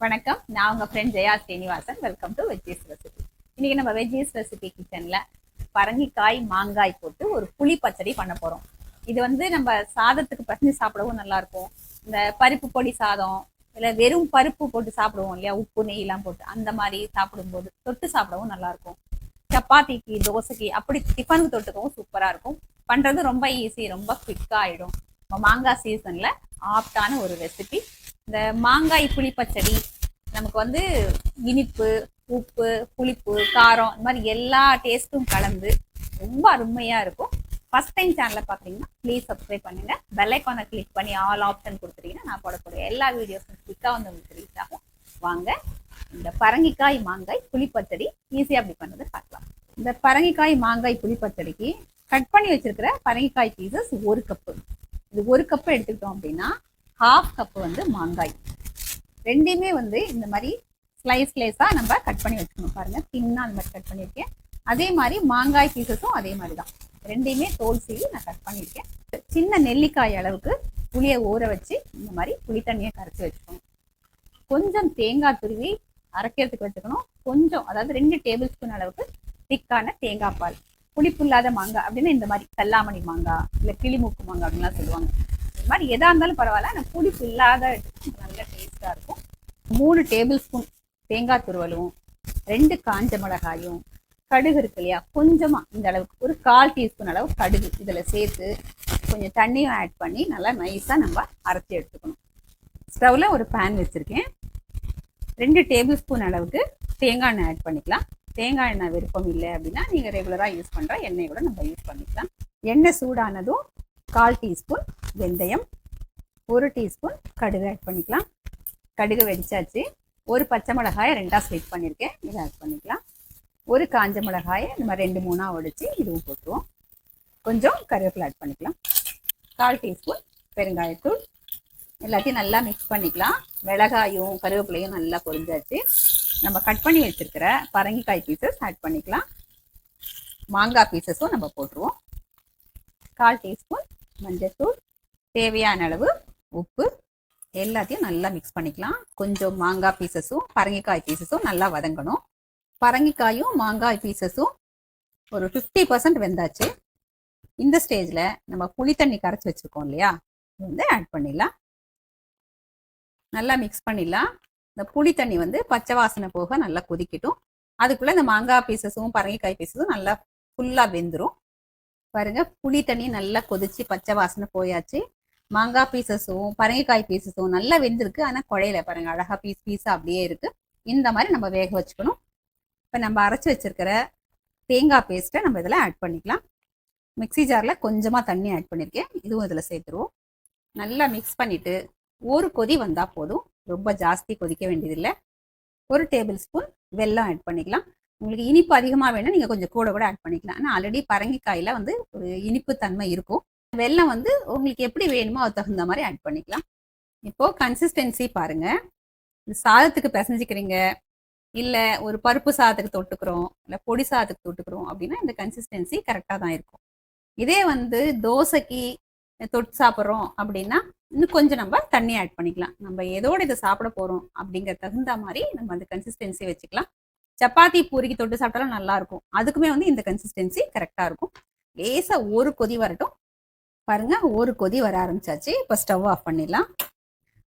வணக்கம். நான் உங்கள் friend Jaya Srinivasan welcome to veggies recipe இன்றைக்கி நம்ம வெஜ்ஜீஸ் ரெசிபி கிச்சனில் பரங்கிக்காய் மாங்காய் போட்டு ஒரு புளி பச்சடி பண்ண போகிறோம் இது வந்து நம்ம சாதத்துக்கு பசஞ்சு சாப்பிடவும் நல்லாயிருக்கும் இந்த பருப்பு பொடி சாதம் இல்லை வெறும் பருப்பு போட்டு சாப்பிடுவோம் இல்லையா? உப்பு நெய் எல்லாம் போட்டு அந்த மாதிரி சாப்பிடும்போது தொட்டு சாப்பிடவும் நல்லாயிருக்கும் சப்பாத்திக்கு தோசைக்கு அப்படி டிஃபனுக்கு தொட்டுக்கவும் சூப்பராக இருக்கும். பண்ணுறது ரொம்ப ஈஸி ரொம்ப குவிக்காக ஆகிடும் நம்ம மாங்காய் சீசனில் ஆப்டான ஒரு ரெசிபி இந்த மாங்காய் புளி பச்சடி நமக்கு வந்து இனிப்பு உப்பு புளிப்பு காரம் இந்த மாதிரி எல்லா டேஸ்ட்டும் கலந்து ரொம்ப அருமையாக இருக்கும். ஃபர்ஸ்ட் டைம் சேனலை பார்க்குறீங்கன்னா ப்ளீஸ் சப்ஸ்கிரைப் பண்ணுங்க. பெல்லைக்கானை கிளிக் பண்ணி ஆல் ஆப்ஷன் கொடுத்துட்டீங்கன்னா நான் போடக்கூடிய எல்லா வீடியோஸும் குயிக்காக வந்து உங்களுக்கு ரீச் ஆகும். வாங்க இந்த பரங்கிக்காய் மாங்காய் புளிப்பச்சடி ஈஸியாக அப்படி பண்ணதை பார்க்கலாம். இந்த பரங்கிக்காய் மாங்காய் புளிப்பச்சடிக்கு கட் பண்ணி வச்சிருக்கிற பரங்கிக்காய் பீசஸ் ஒரு கப்பு இது ஒரு கப்பு எடுத்துக்கிட்டோம் அப்படின்னா ஹாஃப் கப்பு வந்து மாங்காய். ரெண்டையுமே வந்து இந்த மாதிரி ஸ்லைஸ் ஸ்லைஸாக நம்ம கட் பண்ணி வச்சுக்கணும். பாருங்க தின்னாக அந்த மாதிரி கட் பண்ணியிருக்கேன். அதே மாதிரி மாங்காய் பீசஸும் அதே மாதிரி தான். ரெண்டையுமே தோல் சீவி நான் கட் பண்ணியிருக்கேன். சின்ன நெல்லிக்காய் அளவுக்கு புளியை ஊற வச்சு இந்த மாதிரி புளி தண்ணியை கரைச்சி வச்சுக்கணும். கொஞ்சம் தேங்காய் துருவி அரைக்கிறதுக்கு வச்சுக்கணும். கொஞ்சம் அதாவது ரெண்டு டேபிள் ஸ்பூன் அளவுக்கு திக்கான தேங்காய் பால். புளிப்பு இல்லாத மாங்காய் அப்படின்னா இந்த மாதிரி கல்லாமணி மாங்காய் இல்லை கிளிமூக்கு மாங்காய் அப்படின்லாம் சொல்லுவாங்க. இந்த மாதிரி எதாக இருந்தாலும் பரவாயில்ல. ஆனால் புளிப்பு இல்லாத நல்ல டேஸ்ட்டாக இருக்கும். மூணு டேபிள் ஸ்பூன் தேங்காய் துருவலும் ரெண்டு காஞ்ச மிளகாயும் கடுகு இருக்கு இல்லையா? கொஞ்சமாக இந்த அளவுக்கு ஒரு கால் டீஸ்பூன் அளவு கடுகு இதில் சேர்த்து கொஞ்சம் தண்ணியும் ஆட் பண்ணி நல்லா நைஸாக நம்ம அரைச்சி எடுத்துக்கணும். ஸ்டவ்வில் ஒரு பேன் வச்சுருக்கேன். ரெண்டு டேபிள் ஸ்பூன் அளவுக்கு தேங்காய் எண்ணெய் ஆட் பண்ணிக்கலாம். தேங்காய் எண்ணெய் விருப்பம் இல்லை அப்படின்னா நீங்கள் ரெகுலராக யூஸ் பண்ணுற எண்ணெய் கூட நம்ம யூஸ் பண்ணிக்கலாம். எண்ணெய் சூடானதும் கால் டீஸ்பூன் வெந்தயம் ஒரு டீஸ்பூன் கடுகு ஆட் பண்ணிக்கலாம். கடுகு வெடிச்சாச்சு. ஒரு பச்சை மிளகாயை ரெண்டாக ஸ்லிட் பண்ணியிருக்கேன். இதை ஆட் பண்ணிக்கலாம். ஒரு காஞ்ச மிளகாயை இந்த மாதிரி ரெண்டு மூணாக உடைச்சி இதுவும் போட்டுருவோம். கொஞ்சம் கருவேப்பிலை ஆட் பண்ணிக்கலாம். கால் டீஸ்பூன் பெருங்காயத்தூள். எல்லாத்தையும் நல்லா மிக்ஸ் பண்ணிக்கலாம். மிளகாயும் கருவேப்பிலையும் நல்லா பொரிஞ்சாச்சு. நம்ம கட் பண்ணி வச்சிருக்கிற பரங்கிக்காய் பீசஸ் ஆட் பண்ணிக்கலாம். மாங்காய் பீசஸும் நம்ம போட்டுருவோம். கால் டீஸ்பூன் மஞ்சத்தூள் தேவையான அளவு உப்பு. எல்லாத்தையும் நல்லா மிக்ஸ் பண்ணிக்கலாம். கொஞ்சம் மாங்காய் பீசஸும் பரங்கிக்காய் பீசஸும் நல்லா வதங்கணும். பரங்கிக்காயும் மாங்காய் பீசஸும் ஒரு ஃபிஃப்டி பர்சன்ட் வெந்தாச்சு. இந்த ஸ்டேஜில் நம்ம புளி தண்ணி கரைச்சி வச்சுருக்கோம் இல்லையா? இது வந்து ஆட் பண்ணிடலாம். நல்லா மிக்ஸ் பண்ணிடலாம். இந்த புளி தண்ணி வந்து பச்சை வாசனை போக நல்லா கொதிக்கட்டும். அதுக்குள்ளே இந்த மாங்காய் பீசஸும் பரங்கிக்காய் பீசஸும் நல்லா ஃபுல்லாக வெந்துடும் பாருங்க புளி தண்ணி நல்லா கொதிச்சு பச்சை வாசனை போயாச்சு. மாங்காய் பீசஸும் பரங்கிக்காய் பீசஸும் நல்லா வெந்திருக்கு. ஆனால் குழையில பாருங்க அழகா பீஸ் பீஸாக அப்படியே இருக்கு. இந்த மாதிரி நம்ம வேக வச்சுக்கணும். இப்போ நம்ம அரைச்சி வச்சிருக்கிற தேங்காய் பேஸ்ட்டை நம்ம இதில் ஆட் பண்ணிக்கலாம். மிக்ஸி ஜாரில் கொஞ்சமாக தண்ணி ஆட் பண்ணியிருக்கேன் இதுவும் இதில் சேர்த்துருவோம். நல்லா மிக்ஸ் பண்ணிவிட்டு ஒரு கொதி வந்தால் போதும். ரொம்ப ஜாஸ்தி கொதிக்க வேண்டியதில்லை. ஒரு டேபிள் ஸ்பூன் வெல்லம் ஆட் பண்ணிக்கலாம். உங்களுக்கு இனிப்பு அதிகமாக வேணால் நீங்கள் கொஞ்சம் கூட கூட ஆட் பண்ணிக்கலாம். ஆனால் ஆல்ரெடி பரங்கிக்காயில் வந்து ஒரு இனிப்பு தன்மை இருக்கும். வெல்லம் வந்து உங்களுக்கு எப்படி வேணுமோ அது தகுந்த மாதிரி ஆட் பண்ணிக்கலாம். இப்போது கன்சிஸ்டன்சி பாருங்கள் இந்த சாதத்துக்கு பிசைஞ்சிக்கிறீங்க. இல்லை ஒரு பருப்பு சாதத்துக்கு தொட்டுக்கிறோம். இல்லை பொடி சாதத்துக்கு தொட்டுக்கிறோம் அப்படின்னா இந்த கன்சிஸ்டன்சி கரெக்டாக தான் இருக்கும். இதே வந்து தோசைக்கு தொட்டு சாப்பிட்றோம் அப்படின்னா இன்னும் கொஞ்சம் நம்ம தண்ணி ஆட் பண்ணிக்கலாம். நம்ம எதோட இதை சாப்பிட போகிறோம் அப்படிங்கிற தகுந்த மாதிரி நம்ம அந்த கன்சிஸ்டன்சி வச்சுக்கலாம். சப்பாத்தி பூரிக்கு தொட்டு சாப்பிட்டாலும் நல்லா இருக்கும் அதுக்குமே வந்து இந்த கன்சிஸ்டன்சி கரெக்டாக இருக்கும். லேசாக ஒரு கொதி வரட்டும். பாருங்க ஒரு கொதி வர ஆரம்பிச்சாச்சு. இப்போ ஸ்டவ் ஆஃப் பண்ணிடலாம்.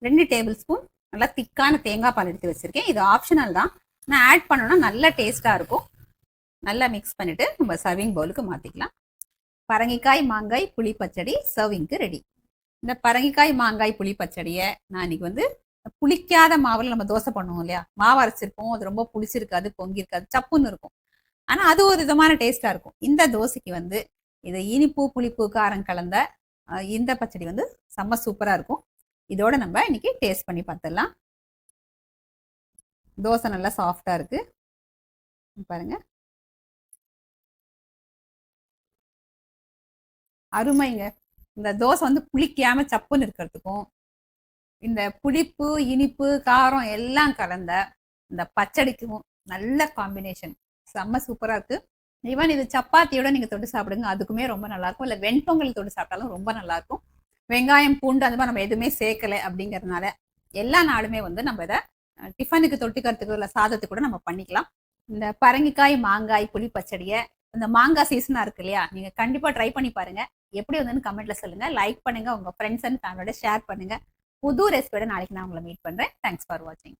ரெண்டு டேபிள் ஸ்பூன் நல்லா திக்கான தேங்காய் பால் எடுத்து வச்சிருக்கேன். இது ஆப்ஷனல் தான். நான் ஆட் பண்ணோன்னா நல்லா டேஸ்ட்டாக இருக்கும். நல்லா மிக்ஸ் பண்ணிட்டு நம்ம சர்விங் பவுலுக்கு மாற்றிக்கலாம் பரங்கிக்காய் மாங்காய் புளி பச்சடி சர்விங்க்கு ரெடி இந்த பரங்கிக்காய் மாங்காய் புளி பச்சடியை நான் இன்னைக்கு வந்து புளிக்காத மாவில் நம்ம தோசை பண்ணுவோம் இல்லையா? மாவு அரைச்சிருப்போம். அது ரொம்ப புளிச்சிருக்காது பொங்கியிருக்காது சப்புன்னு இருக்கும். ஆனா அது ஒரு விதமான டேஸ்ட்டாக இருக்கும். இந்த தோசைக்கு வந்து இது இனிப்பு புளிப்பு காரம் கலந்த இந்த பச்சடி வந்து செம்ம சூப்பரா இருக்கும். இதோட நம்ம இன்னைக்கு டேஸ்ட் பண்ணி பார்த்துடலாம் தோசை நல்லா சாஃப்டாக இருக்கு. பாருங்க. அருமைங்க. இந்த தோசை வந்து புளிக்காம சப்புன்னு இருக்கிறதுக்கும் இந்த புளிப்பு இனிப்பு காரம் எல்லாம் கலந்த இந்த பச்சடிக்கும் நல்ல காம்பினேஷன் செம்ம சூப்பராக இருக்கு. ஈவன் இது சப்பாத்தியோட நீங்கள் தொட்டு சாப்பிடுங்க அதுக்குமே ரொம்ப நல்லா இருக்கும் இல்லை வெண்பொங்கல் தொட்டு சாப்பிட்டாலும் ரொம்ப நல்லாயிருக்கும். வெங்காயம் பூண்டு அந்த மாதிரி நம்ம எதுவுமே சேர்க்கலை அப்படிங்கிறதுனால எல்லா நாளுமே வந்து நம்ம இதை டிஃபனுக்கு தொட்டுக்கிறதுக்கு இல்லை சாதத்துக்கு கூட நம்ம பண்ணிக்கலாம். இந்த பரங்கிக்காய் மாங்காய் புளி பச்சடியை இந்த மாங்காய் சீசனாக இருக்கு இல்லையா? நீங்கள் கண்டிப்பாக ட்ரை பண்ணி பாருங்கள் எப்படி வந்துன்னு கமெண்ட்டில் சொல்லுங்கள் லைக் பண்ணுங்க. உங்கள் ஃப்ரெண்ட்ஸ் அண்ட் ஃபேமிலியோட ஷேர் பண்ணுங்கள் புது ரெசிபியோட நாளைக்கு நான் உங்களை மீட் பண்றேன். தேங்க்ஸ் ஃபார் வாட்சிங்